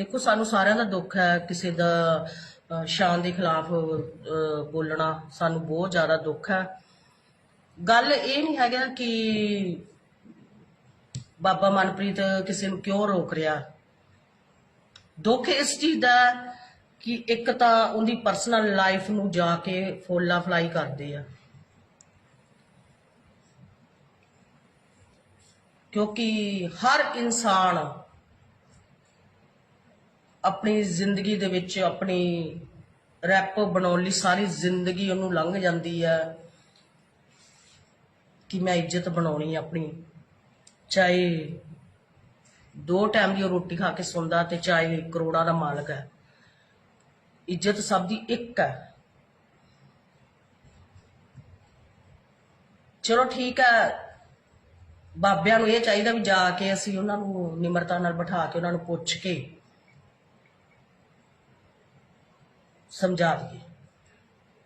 ਦੇਖੋ, ਸਾਨੂੰ ਸਾਰਿਆਂ ਦਾ ਦੁੱਖ ਹੈ ਕਿਸੇ ਦਾ ਸ਼ਾਨ ਦੇ ਖਿਲਾਫ ਬੋਲਣਾ। ਸਾਨੂੰ ਬਹੁਤ ਜ਼ਿਆਦਾ ਦੁੱਖ ਹੈ। ਗੱਲ ਇਹ ਨਹੀਂ ਹੈਗਾ ਕਿ ਬਾਬਾ ਮਨਪ੍ਰੀਤ ਕਿਸੇ ਨੂੰ ਕਿਉਂ ਰੋਕ ਰਿਹਾ। ਦੁੱਖ ਇਸ ਚੀਜ਼ ਦਾ ਕਿ ਇੱਕ ਤਾਂ ਉਹਦੀ ਪਰਸਨਲ ਲਾਈਫ ਨੂੰ ਜਾ ਕੇ ਫੋਲਾ ਫਲਾਈ ਕਰਦੇ ਆ। ਕਿਉਂਕਿ ਹਰ ਇਨਸਾਨ ਆਪਣੀ ਜ਼ਿੰਦਗੀ ਦੇ ਵਿੱਚ ਆਪਣੀ ਰੈਪ ਬਣਾਉਣ ਲਈ ਸਾਰੀ ਜ਼ਿੰਦਗੀ ਉਹਨੂੰ ਲੰਘ ਜਾਂਦੀ ਹੈ ਕਿ ਮੈਂ ਇੱਜ਼ਤ ਬਣਾਉਣੀ ਆਪਣੀ। ਚਾਹੇ ਦੋ ਟਾਈਮ ਦੀ ਉਹ ਰੋਟੀ ਖਾ ਕੇ ਸੌਂਦਾ ਤੇ ਚਾਹੇ ਕਰੋੜਾਂ ਦਾ ਮਾਲਕ ਹੈ। ਇੱਜ਼ਤ ਸਭ ਦੀ ਇੱਕ ਹੈ। ਚਲੋ ਠੀਕ ਹੈ, ਬਾਬਿਆਂ ਨੂੰ ਇਹ ਚਾਹੀਦਾ ਵੀ ਜਾ ਕੇ ਅਸੀਂ ਉਹਨਾਂ ਨੂੰ ਨਿਮਰਤਾ ਨਾਲ ਬਿਠਾ ਕੇ ਉਹਨਾਂ ਨੂੰ ਪੁੱਛ ਕੇ ਸਮਝਾ ਦਈਏ।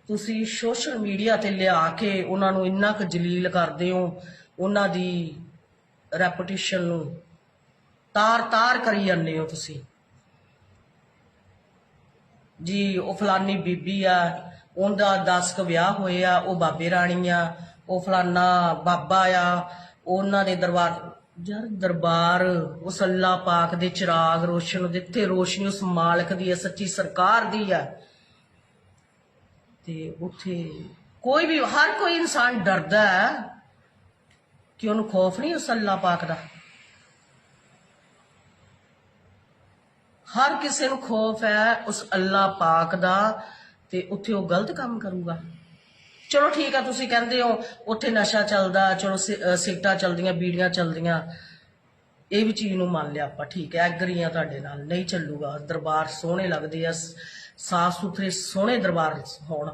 ਤੁਸੀਂ ਸੋਸ਼ਲ ਮੀਡੀਆ ਤੇ ਲਿਆ ਕੇ ਉਹਨਾਂ ਨੂੰ ਇੰਨਾ ਕੁ ਜਲੀਲ ਕਰਦੇ ਹੋ, ਉਹਨਾਂ ਦੀ ਰੈਪੂਟੇਸ਼ਨ ਨੂੰ ਤਾਰ-ਤਾਰ ਕਰੀ ਜਾਂਦੇ ਹੋ ਤੁਸੀਂ। ਜੀ, ਉਹ ਫਲਾਨੀ ਬੀਬੀ ਆ, ਉਹਦਾ 10 ਕ ਵਿਆਹ ਹੋਏ ਆ, ਉਹ ਬਾਬੇ ਰਾਣੀ ਆ, ਉਹ ਫਲਾਨਾ ਬਾਬਾ ਆ, ਉਹਨਾਂ ਦੇ ਦਰਬਾਰ ਯਾਰ ਦਰਬਾਰ ਉਸ ਅੱਲਾ ਪਾਕ ਦੇ ਚਿਰਾਗ ਰੋਸ਼ਨ, ਜਿੱਥੇ ਰੋਸ਼ਨੀ ਉਸ ਮਾਲਕ ਦੀ ਹੈ ਸੱਚੀ ਸਰਕਾਰ ਦੀ ਹੈ ਤੇ ਉੱਥੇ ਕੋਈ ਵੀ, ਹਰ ਕੋਈ ਇਨਸਾਨ ਡਰਦਾ ਹੈ ਕਿ ਉਹਨੂੰ ਖੌਫ ਨਹੀਂ, ਉਸ ਅੱਲਾ ਪਾਕ ਦਾ। ਹਰ ਕਿਸੇ ਨੂੰ ਖੌਫ ਹੈ ਉਸ ਅੱਲਾ ਪਾਕ ਦਾ ਤੇ ਉੱਥੇ ਉਹ ਗਲਤ ਕੰਮ ਕਰੂਗਾ। ਚਲੋ ਠੀਕ ਆ, ਤੁਸੀਂ ਕਹਿੰਦੇ ਹੋ, ਉੱਥੇ ਨਸ਼ਾ ਚੱਲਦਾ, ਚਲੋ ਸਿ- ਅਹ ਸਿਗਰਟਾਂ ਚੱਲਦੀਆਂ, ਬੀੜੀਆਂ ਚੱਲਦੀਆਂ। ਇਹ ਵੀ ਚੀਜ਼ ਨੂੰ ਮੰਨ ਲਿਆ ਆਪਾਂ, ਠੀਕ ਹੈ ਐਗਰੀ ਆ ਤੁਹਾਡੇ ਨਾਲ, ਨਹੀਂ ਚੱਲੂਗਾ, ਦਰਬਾਰ ਸੋਹਣੇ ਲੱਗਦੇ ਆ ਸਾਫ਼ ਸੁਥਰੇ ਸੋਹਣੇ ਦਰਬਾਰ ਹੋਣ,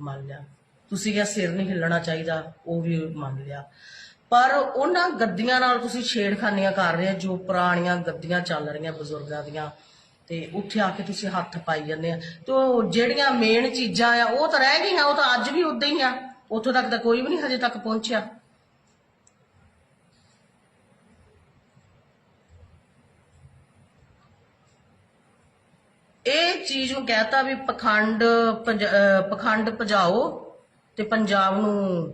ਮੰਨ ਲਿਆ। ਤੁਸੀਂ ਕਿਹਾ ਸਿਰ ਨਹੀਂ ਹਿੱਲਣਾ ਚਾਹੀਦਾ, ਉਹ ਵੀ ਮੰਨ ਲਿਆ। ਪਰ ਉਹਨਾਂ ਗੱਦੀਆਂ ਨਾਲ ਤੁਸੀਂ ਛੇੜਖਾਨੀਆਂ ਕਰ ਰਹੇ ਜੋ ਪੁਰਾਣੀਆਂ ਗੱਦੀਆਂ ਚੱਲ ਰਹੀਆਂ ਬਜ਼ੁਰਗਾਂ ਦੀਆਂ, ਤੇ ਉੱਥੇ ਆ ਕੇ ਤੁਸੀਂ ਹੱਥ ਪਾਈ ਜਾਂਦੇ ਆ। ਤੇ ਉਹ ਜਿਹੜੀਆਂ ਮੇਨ ਚੀਜ਼ਾਂ ਆ, ਉਹ ਤਾਂ ਰਹਿ ਗਈਆਂ, ਉਹ ਤਾਂ ਅੱਜ ਵੀ ਉਦਾਂ ਹੀ ਆ, ਉੱਥੋਂ ਤੱਕ ਤਾਂ ਕੋਈ ਵੀ ਨਹੀਂ ਹਜੇ ਤੱਕ ਪਹੁੰਚਿਆ। ਇਹ ਚੀਜ਼ ਨੂੰ ਕਹਤਾ ਵੀ ਪਖੰਡ ਪੰਜ- ਪਖੰਡ ਭਜਾਓ ਤੇ ਪੰਜਾਬ ਨੂੰ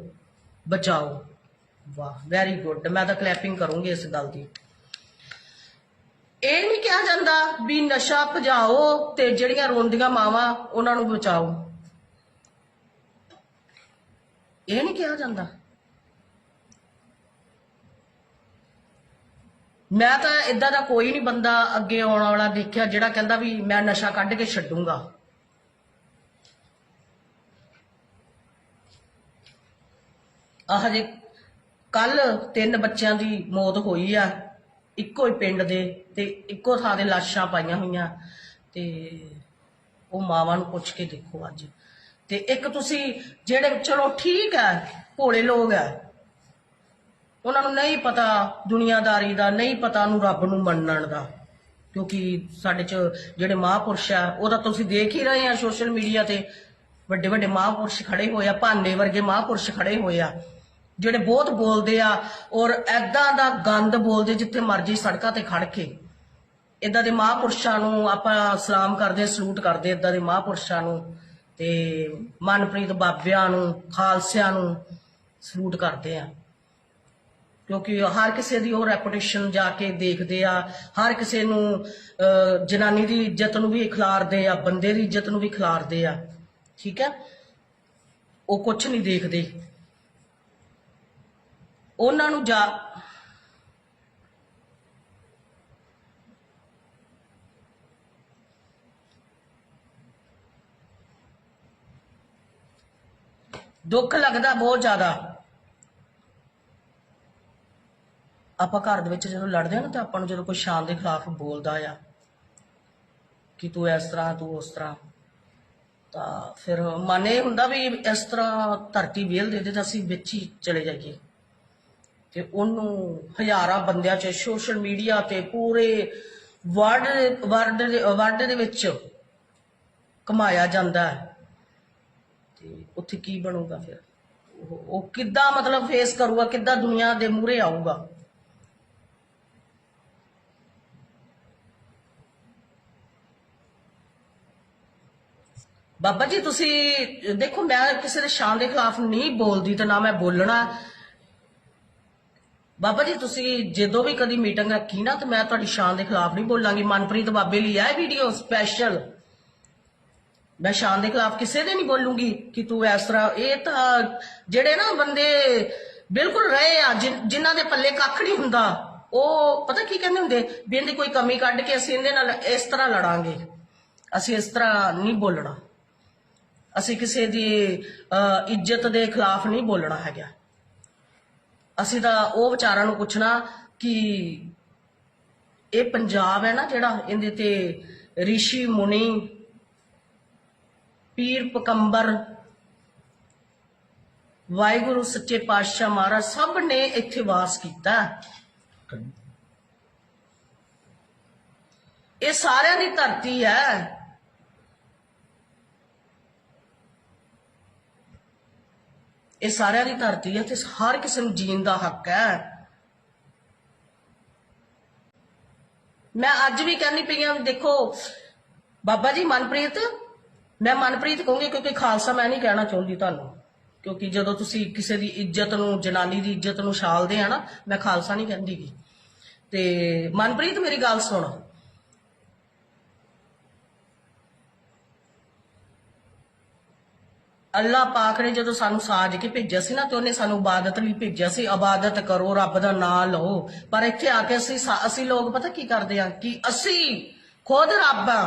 ਬਚਾਓ। ਵਾਹ ਵੈਰੀ ਗੁੱਡ ਮੈਂ ਤਾਂ ਕਲੈਪਿੰਗ ਕਰੂੰਗੀ ਇਸ ਗੱਲ ਦੀ। ਇਹ ਨਹੀਂ ਕਿਹਾ ਜਾਂਦਾ ਵੀ ਨਸ਼ਾ ਭਜਾਓ ਤੇ ਜਿਹੜੀਆਂ ਰੋਂਦੀਆਂ ਮਾਵਾਂ ਉਹਨਾਂ ਨੂੰ ਬਚਾਓ। ਇਹ ਨਹੀਂ ਕਿਹਾ ਜਾਂਦਾ। ਮੈਂ ਤਾਂ ਇਦਾਂ ਦਾ ਕੋਈ ਨਹੀਂ ਬੰਦਾ ਅੱਗੇ ਆਉਣ ਵਾਲਾ ਦੇਖਿਆ ਜਿਹੜਾ ਕਹਿੰਦਾ ਵੀ ਮੈਂ ਨਸ਼ਾ ਕੱਢ ਕੇ ਛੱਡੂੰਗਾ। ਆਹ ਜੇ ਕੱਲ ਤਿੰਨ ਬੱਚਿਆਂ ਦੀ ਮੌਤ ਹੋਈ ਆ, ਇੱਕੋ ਹੀ ਪਿੰਡ ਦੇ ਤੇ ਇੱਕੋ ਥਾਂ ਦੇ ਲਾਸ਼ਾਂ ਪਾਈਆਂ ਹੋਈਆਂ ਤੇ ਉਹ ਮਾਵਾਂ ਨੂੰ ਪੁੱਛ ਕੇ ਦੇਖੋ ਅੱਜ। ਤੇ ਇੱਕ ਤੁਸੀਂ ਜਿਹੜੇ ਚਲੋ ਠੀਕ ਹੈ ਭੋਲੇ ਲੋਕ ਆ ਉਹਨਾਂ ਨੂੰ ਨਹੀਂ ਪਤਾ ਦੁਨੀਆਦਾਰੀ ਦਾ, ਨਹੀਂ ਪਤਾ ਨੂੰ ਰੱਬ ਨੂੰ ਮੰਨਣ ਦਾ। ਕਿਉਂਕਿ ਸਾਡੇ ਚ ਜਿਹੜੇ ਮਹਾਪੁਰਸ਼ ਆ ਉਹ ਤਾਂ ਤੁਸੀਂ ਦੇਖ ਹੀ ਰਹੇ ਆ ਸੋਸ਼ਲ ਮੀਡੀਆ ਤੇ। ਵੱਡੇ ਵੱਡੇ ਮਹਾਪੁਰਸ਼ ਖੜੇ ਹੋਏ ਆ, ਭਾਨੇ ਵਰਗੇ ਮਹਾਪੁਰਸ਼ ਖੜੇ ਹੋਏ ਆ। ਜਿਹੜੇ ਬਹੁਤ ਬੋਲਦੇ ਆ ਔਰ ਐਦਾਂ ਦਾ ਗੰਦ ਬੋਲਦੇ ਜਿੱਥੇ ਮਰਜ਼ੀ ਸੜਕਾਂ ਤੇ ਖੜ ਕੇ। ਇਦਾਂ ਦੇ ਮਹਾਪੁਰਸ਼ਾਂ ਨੂੰ ਆਪਾਂ ਸਲਾਮ ਕਰਦੇ, ਸਲੂਟ ਕਰਦੇ ਇਦਾਂ ਦੇ ਮਹਾਪੁਰਸ਼ਾਂ ਨੂੰ। ਤੇ ਮਨਪ੍ਰੀਤ ਬਾਬਿਆਂ ਨੂੰ, ਖਾਲਸਿਆਂ ਨੂੰ ਸਲੂਟ ਕਰਦੇ ਆ। ਕਿਉਂਕਿ ਹਰ ਕਿਸੇ ਦੀ ਉਹ ਰੈਪੂਟੇਸ਼ਨ ਜਾ ਕੇ ਦੇਖਦੇ ਆ, ਹਰ ਕਿਸੇ ਨੂੰ ਜਨਾਨੀ ਦੀ ਇੱਜ਼ਤ ਨੂੰ ਵੀ ਖਿਲਾਰਦੇ ਆ, ਬੰਦੇ ਦੀ ਇੱਜ਼ਤ ਨੂੰ ਵੀ ਖਿਲਾਰਦੇ ਆ, ਠੀਕ ਹੈ? ਉਹ ਕੁਝ ਨਹੀਂ ਦੇਖਦੇ। ਉਹਨਾਂ ਨੂੰ ਜਾ ਦੁੱਖ ਲੱਗਦਾ ਬਹੁਤ ਜ਼ਿਆਦਾ। ਆਪਾਂ ਘਰ ਦੇ ਵਿੱਚ ਜਦੋਂ ਲੜਦੇ ਹਾਂ ਨਾ ਤਾਂ ਆਪਾਂ ਨੂੰ ਜਦੋਂ ਕੋਈ ਸ਼ਾਨ ਦੇ ਖਿਲਾਫ ਬੋਲਦਾ ਆ ਕਿ ਤੂੰ ਇਸ ਤਰ੍ਹਾਂ, ਤੂੰ ਉਸ ਤਰ੍ਹਾਂ, ਤਾਂ ਫਿਰ ਮਨ ਇਹ ਹੁੰਦਾ ਵੀ ਇਸ ਤਰ੍ਹਾਂ ਧਰਤੀ ਵੇਲ ਦੇ ਦੇ ਤਾਂ ਅਸੀਂ ਵਿੱਚ ਹੀ ਚਲੇ ਜਾਈਏ। ਤੇ ਉਹਨੂੰ ਹਜ਼ਾਰਾਂ ਬੰਦਿਆਂ 'ਚ ਸੋਸ਼ਲ ਮੀਡੀਆ ਤੇ ਪੂਰੇ ਵਰਲਡ ਵਰਲਡ ਦੇ ਵਰਲਡ ਦੇ ਵਿੱਚ ਕਮਾਇਆ ਜਾਂਦਾ ਹੈ। ਤੇ ਉੱਥੇ ਕੀ ਬਣੂਗਾ ਫਿਰ? ਉਹ ਉਹ ਕਿੱਦਾਂ ਮਤਲਬ ਫੇਸ ਕਰੂਗਾ, ਕਿੱਦਾਂ ਦੁਨੀਆ ਦੇ ਮੂਹਰੇ ਆਊਗਾ? ਬਾਬਾ ਜੀ, ਤੁਸੀਂ, ਦੇਖੋ, ਮੈਂ ਕਿਸੇ ਦੇ ਸ਼ਾਨ ਦੇ ਖਿਲਾਫ ਨਹੀਂ ਬੋਲਦੀ ਤੇ ਨਾ ਮੈਂ ਬੋਲਣਾ। ਬਾਬਾ ਜੀ, ਤੁਸੀਂ ਜਦੋਂ ਵੀ ਕਦੀ ਮੀਟਿੰਗ ਰੱਖੀ ਨਾ, ਤੇ ਮੈਂ ਤੁਹਾਡੀ ਸ਼ਾਨ ਦੇ ਖਿਲਾਫ ਨਹੀਂ ਬੋਲਾਂਗੀ। ਮਨਪ੍ਰੀਤ ਬਾਬੇ ਲਈ ਆਏ ਵੀਡੀਓ ਸਪੈਸ਼ਲ ਮੈਂ ਸ਼ਾਨ ਦੇ ਖਿਲਾਫ ਕਿਸੇ ਦੇ ਨਹੀਂ ਬੋਲੂੰਗੀ ਕਿ ਤੂੰ ਇਸ ਤਰ੍ਹਾਂ, ਇਹ ਤਾਂ ਜਿਹੜੇ ਨਾ ਬੰਦੇ ਬਿਲਕੁਲ ਰਹੇ ਆ, ਜਿਨ- ਜਿਨ੍ਹਾਂ ਦੇ ਪੱਲੇ ਕੱਖ ਨਹੀਂ ਹੁੰਦਾ, ਉਹ ਪਤਾ ਕੀ ਕਹਿੰਦੇ ਹੁੰਦੇ? ਵੀ ਇਹਦੀ ਕੋਈ ਕਮੀ ਕੱਢ ਕੇ ਅਸੀਂ ਇਹਦੇ ਨਾਲ ਇਸ ਤਰ੍ਹਾਂ ਲੜਾਂਗੇ। ਅਸੀਂ ਇਸ ਤਰ੍ਹਾਂ ਨਹੀਂ ਬੋਲਣਾ। ਅਸੀਂ ਕਿਸੇ ਦੀ ਇੱਜ਼ਤ ਦੇ ਖਿਲਾਫ ਨਹੀਂ ਬੋਲਣਾ ਹੈਗਾ। ਅਸੀਂ ਤਾਂ ਉਹ ਵਿਚਾਰਾਂ ਨੂੰ ਪੁੱਛਣਾ ਕਿ ਇਹ ਪੰਜਾਬ ਹੈ ਨਾ ਜਿਹੜਾ ਇਹਦੇ ਤੇ ਰਿਸ਼ੀ ਮੁਨੀ ਪੀਰ ਪਕੰਬਰ ਵਾਹਿਗੁਰੂ ਸੱਚੇ ਪਾਤਸ਼ਾਹ ਮਹਾਰਾਜ ਸਭ ਨੇ ਇੱਥੇ ਵਾਸ ਕੀਤਾ। ਇਹ ਸਾਰਿਆਂ ਦੀ ਧਰਤੀ ਹੈ। ਇਹ ਸਾਰਿਆਂ ਦੀ ਧਰਤੀ ਹੈ ਤੇ ਹਰ ਕਿਸੇ ਨੂੰ ਜੀਣ ਦਾ ਹੱਕ ਹੈ। ਮੈਂ ਅੱਜ ਵੀ ਕਹਿੰਦੀ ਪਈ ਹਾਂ ਵੀ ਦੇਖੋ, ਬਾਬਾ ਜੀ ਮਨਪ੍ਰੀਤ, ਮੈਂ ਮਨਪ੍ਰੀਤ ਕਹੂੰਗੀ ਕਿਉਂਕਿ ਖਾਲਸਾ ਮੈਂ ਨਹੀਂ ਕਹਿਣਾ ਚਾਹੁੰਦੀ ਤੁਹਾਨੂੰ, ਕਿਉਂਕਿ ਜਦੋਂ ਤੁਸੀਂ ਕਿਸੇ ਦੀ ਇੱਜ਼ਤ ਨੂੰ, ਜਨਾਨੀ ਦੀ ਇੱਜ਼ਤ ਨੂੰ ਛਾਲਦੇ ਆ ਨਾ, ਮੈਂ ਖਾਲਸਾ ਨਹੀਂ ਕਹਿੰਦੀਗੀ ਤੇ ਮਨਪ੍ਰੀਤ ਮੇਰੀ ਗੱਲ ਸੁਣ। ਅੱਲਾ ਪਾਕ ਨੇ ਜਦੋਂ ਸਾਨੂੰ ਸਾਜ ਕੇ ਭੇਜਿਆ ਸੀ ਨਾ, ਤੇ ਉਹਨੇ ਸਾਨੂੰ ਇਬਾਦਤ ਲਈ ਭੇਜਿਆ ਸੀ, ਇਬਾਦਤ ਕਰੋ, ਰੱਬ ਦਾ ਨਾਮ ਲਓ। ਪਰ ਇੱਥੇ ਆ ਕੇ ਅਸੀਂ ਅਸੀਂ ਲੋਕ ਪਤਾ ਕੀ ਕਰਦੇ ਆ ਕਿ ਅਸੀਂ ਖੁਦ ਰੱਬ ਆ।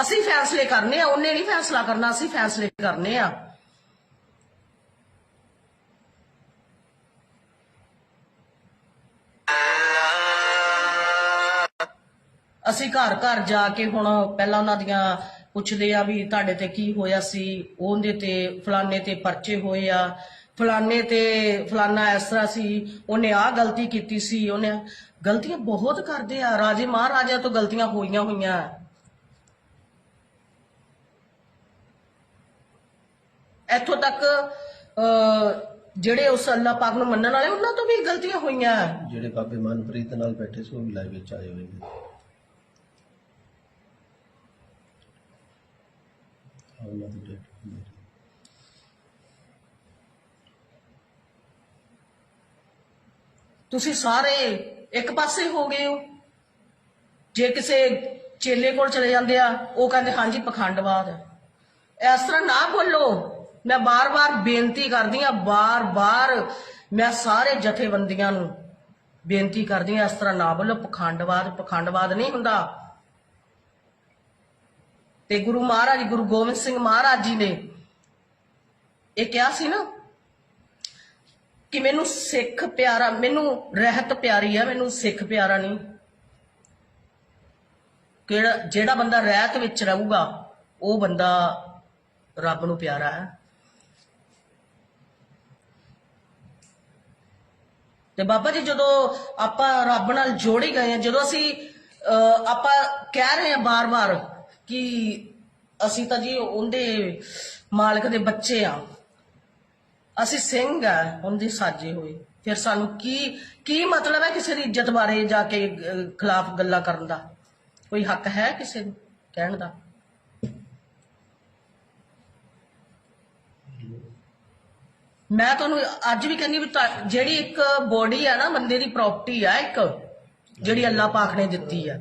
ਅਸੀਂ ਫੈਸਲੇ ਕਰਨੇ ਆ, ਉਹਨੇ ਨਹੀਂ ਫੈਸਲਾ ਕਰਨਾ, ਅਸੀਂ ਫੈਸਲੇ ਕਰਨੇ ਆ। ਅਸੀਂ ਘਰ ਘਰ ਜਾ ਕੇ ਹੁਣ ਪਹਿਲਾਂ ਉਹਨਾਂ ਦੀਆਂ ਪੁੱਛਦੇ ਆ ਵੀ ਤੁਹਾਡੇ ਤੇ ਕੀ ਹੋਇਆ ਸੀ, ਉਹਦੇ ਤੇ, ਫਲਾਣੇ ਤੇ ਪਰਚੇ ਹੋਏ ਆ। ਫਲਾਣੇ ਤੇ ਫਲਾਣਾ ਇਸ ਤਰ੍ਹਾਂ ਸੀ, ਉਹਨੇ ਆਹ ਗਲਤੀ ਕੀਤੀ ਸੀ, ਉਹਨੇ ਗਲਤੀਆਂ ਬਹੁਤ ਕਰਦੇ ਆ। ਰਾਜੇ ਮਹਾਰਾਜਾ ਤੋਂ ਗਲਤੀਆਂ ਹੋਈਆਂ ਹੋਈਆਂ। ਇੱਥੋਂ ਤੱਕ ਜਿਹੜੇ ਉਸ ਅੱਲਾਹ ਪਾਕ ਨੂੰ ਮੰਨਣ ਵਾਲੇ, ਉਹਨਾਂ ਤੋਂ ਵੀ ਗਲਤੀਆਂ ਹੋਈਆਂ। ਜਿਹੜੇ ਬਾਬੇ ਮਨਪ੍ਰੀਤ ਨਾਲ ਬੈਠੇ ਸੀ, ਉਹ ਵੀ ਲਾਈਵ ਵਿੱਚ ਆਏ ਹੋਏ ਨੇ। ਉਹਨਾਂ ਦੀ ਡੇਟ ਤੁਸੀਂ ਸਾਰੇ ਇੱਕ ਪਾਸੇ ਹੋ ਗਏ ਹੋ। ਜੇ ਕਿਸੇ ਚੇਲੇ ਕੋਲ ਚਲੇ ਜਾਂਦੇ ਆ, ਉਹ ਕਹਿੰਦੇ, ਹਾਂਜੀ, ਪਖੰਡਵਾਦ ਹੈ। ਇਸ ਤਰ੍ਹਾਂ ਨਾ ਬੋਲੋ। ਮੈਂ ਬਾਰ-ਬਾਰ ਬੇਨਤੀ ਕਰਦੀ ਆ, ਬਾਰ-ਬਾਰ ਮੈਂ ਸਾਰੇ ਜਥੇਬੰਦੀਆਂ ਨੂੰ ਬੇਨਤੀ ਕਰਦੀ ਆ, ਇਸ ਤਰ੍ਹਾਂ ਨਾ ਬੋਲੋ। ਪਖੰਡਵਾਦ ਪਖੰਡਵਾਦ ਨਹੀਂ ਹੁੰਦਾ। ਤੇ ਗੁਰੂ ਮਹਾਰਾਜ ਗੁਰੂ ਗੋਬਿੰਦ ਸਿੰਘ ਮਹਾਰਾਜ ਜੀ ਨੇ ਇਹ ਕਿਹਾ ਸੀ ਨਾ ਕਿ ਮੈਨੂੰ ਸਿੱਖ ਪਿਆਰਾ ਮੈਨੂੰ ਰਹਿਤ ਪਿਆਰੀ ਆ ਮੈਨੂੰ ਸਿੱਖ ਪਿਆਰਾ ਨਹੀਂ। ਕਿਹੜਾ ਜਿਹੜਾ ਬੰਦਾ ਰਹਿਤ ਵਿੱਚ ਰਹੂਗਾ ਉਹ ਬੰਦਾ ਰੱਬ ਨੂੰ ਪਿਆਰਾ ਹੈ। ਤੇ ਬਾਬਾ ਜੀ ਜਦੋਂ ਆਪਾਂ ਰੱਬ ਨਾਲ ਜੋੜੀ ਗਏ ਆ ਜਦੋਂ ਅਸੀਂ ਅਹ, ਆਪਾਂ ਕਹਿ ਰਹੇ ਆ ਬਾਰ-ਬਾਰ ਕਿ ਅਸੀਂ ਤਾਂ ਜੀ ਉਹਦੇ ਮਾਲਕ ਦੇ ਬੱਚੇ ਆ। ਅਸੀਂ ਸਿੰਘ ਆ, ਉਹਦੇ ਸਾਜੇ ਹੋਏ ਫਿਰ ਸਾਨੂੰ ਕੀ ਕੀ ਮਤਲਬ ਹੈ ਕਿਸੇ ਦੀ ਇੱਜ਼ਤ ਬਾਰੇ ਜਾ ਕੇ ਖਿਲਾਫ ਗੱਲਾਂ ਕਰਨ ਦਾ? ਕੋਈ ਹੱਕ ਹੈ ਕਿਸੇ ਨੂੰ ਕਹਿਣ ਦਾ? ਮੈਂ ਤੁਹਾਨੂੰ ਅੱਜ ਵੀ ਕਹਿੰਦੀ ਵੀ ਜਿਹੜੀ ਇੱਕ ਬੋਡੀ ਆ ਨਾ, ਬੰਦੇ ਦੀ ਪ੍ਰਾਪਰਟੀ ਆ ਇੱਕ, ਜਿਹੜੀ ਅੱਲਾਹ ਪਾਕ ਨੇ ਦਿੱਤੀ ਆ।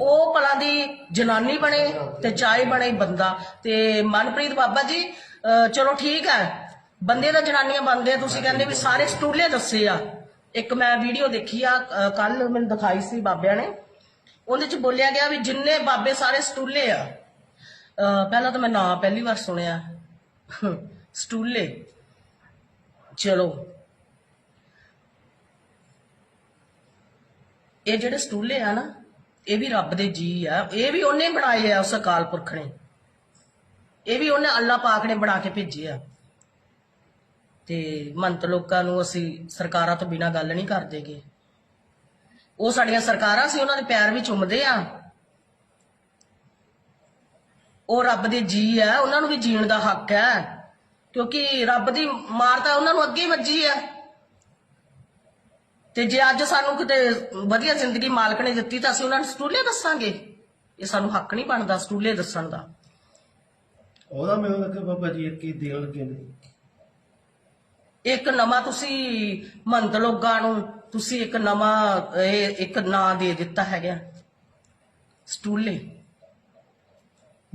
ਉਹ ਭਲਾ ਦੀ ਜਨਾਨੀ ਬਣੇ ਤੇ ਚਾਹੇ ਬਣੇ ਬੰਦਾ। ਤੇ ਮਨਪ੍ਰੀਤ ਬਾਬਾ ਜੀ, ਅਹ, ਚਲੋ ਠੀਕ ਹੈ। ਬੰਦੇ ਦਾ ਜਨਾਨੀਆਂ ਬਣਦੇ ਆ, ਤੁਸੀਂ ਕਹਿੰਦੇ ਵੀ ਸਾਰੇ ਸਟੂਲੇ ਦੱਸੇ ਆ। ਇੱਕ ਮੈਂ ਵੀਡੀਓ ਦੇਖੀ ਆ ਕੱਲ ਮੈਨੂੰ ਦਿਖਾਈ ਸੀ ਬਾਬਿਆਂ ਨੇ। ਉਹਦੇ ਚ ਬੋਲਿਆ ਗਿਆ ਵੀ ਜਿੰਨੇ ਬਾਬੇ ਸਾਰੇ ਸਟੂਲੇ ਆ। ਅਹ, ਪਹਿਲਾਂ ਤਾਂ ਮੈਂ ਨਾਂ ਪਹਿਲੀ ਵਾਰ ਸੁਣਿਆ। ਸਟੂਲੇ। ਚਲੋ। ਇਹ ਜਿਹੜੇ ਸਟੂਲੇ ਆ ਨਾ ਇਹ ਵੀ ਰੱਬ ਦੇ ਜੀ ਆ। ਇਹ ਵੀ ਉਹਨੇ ਬਣਾਏ ਆ ਉਸ ਅਕਾਲ ਪੁਰਖ ਨੇ। ਇਹ ਵੀ ਉਹਨੇ ਅੱਲਾਹ ਪਾਕ ਨੇ ਬਣਾ ਕੇ ਭੇਜੇ ਆ। ਤੇ ਮੰਤ ਲੋਕਾਂ ਨੂੰ ਅਸੀਂ ਸਰਕਾਰਾਂ ਤੋਂ ਬਿਨਾ ਗੱਲ ਨਹੀਂ ਕਰਦੇਗੇ ਉਹ ਸਾਡੀਆਂ ਸਰਕਾਰਾਂ ਸੀ, ਉਹਨਾਂ ਦੇ ਪੈਰ ਵੀ ਚੁੰਮਦੇ ਆ। ਉਹ ਰੱਬ ਦੇ ਜੀ ਆ, ਉਹਨਾਂ ਨੂੰ ਵੀ ਜੀਣ ਦਾ ਹੱਕ ਹੈ ਕਿਉਂਕਿ ਰੱਬ ਦੀ ਮਾਰ ਤਾਂ ਉਹਨਾਂ ਨੂੰ ਅੱਗੇ ਵੱਜੀ ਆ। ਤੇ ਜੇ ਅੱਜ ਸਾਨੂੰ ਕਿਤੇ ਵਧੀਆ ਜ਼ਿੰਦਗੀ ਮਾਲਕ ਨੇ ਦਿੱਤੀ ਤਾਂ ਅਸੀਂ ਉਹਨਾਂ ਨੂੰ ਸਟੂਲੇ ਦੱਸਾਂਗੇ। ਇਹ ਸਾਨੂੰ ਹੱਕ ਨਹੀਂ ਬਣਦਾ ਸਟੂਲੇ ਦੱਸਣ ਦਾ। ਉਹਦਾ ਮੈਨੂੰ ਲੱਗਾ ਬਾਬਾ ਜੀ ਇੱਕ ਹੀ ਦੇਣ ਲੱਗੇ ਨੇ। ਇੱਕ ਨਵਾਂ ਤੁਸੀਂ ਮੰਤ ਲੋਕਾਂ ਨੂੰ ਤੁਸੀਂ ਇੱਕ ਨਵਾਂ ਇਹ ਇੱਕ ਨਾਂ ਦੇ ਦਿੱਤਾ ਹੈਗਾ। ਸਟੂਲੇ।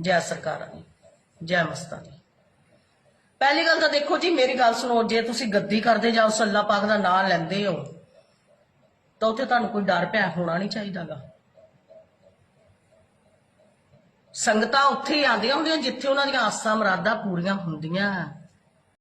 ਜੈ ਸਰਕਾਰਾਂ ਦੀ ਜੈ ਮਸਤਾਂ ਦੀ। ਪਹਿਲੀ ਗੱਲ ਤਾਂ ਦੇਖੋ ਜੀ ਮੇਰੀ ਗੱਲ ਸੁਣੋ ਜੇ ਤੁਸੀਂ ਗੱਦੀ ਕਰਦੇ ਜਾਓ ਸੱਲਾ ਪਾਕ ਦਾ ਨਾਂ ਲੈਂਦੇ ਹੋ ਤਾਂ ਉੱਥੇ ਤੁਹਾਨੂੰ ਕੋਈ ਡਰ ਪਿਆ ਹੋਣਾ ਨਹੀਂ ਚਾਹੀਦਾਗਾ। ਸੰਗਤਾਂ ਉੱਥੇ ਹੀ ਆਉਂਦੀਆਂ ਹੁੰਦੀਆਂ ਜਿੱਥੇ ਉਹਨਾਂ ਦੀਆਂ ਆਸਾਂ ਮੁਰਾਦਾਂ ਪੂਰੀਆਂ ਹੁੰਦੀਆਂ।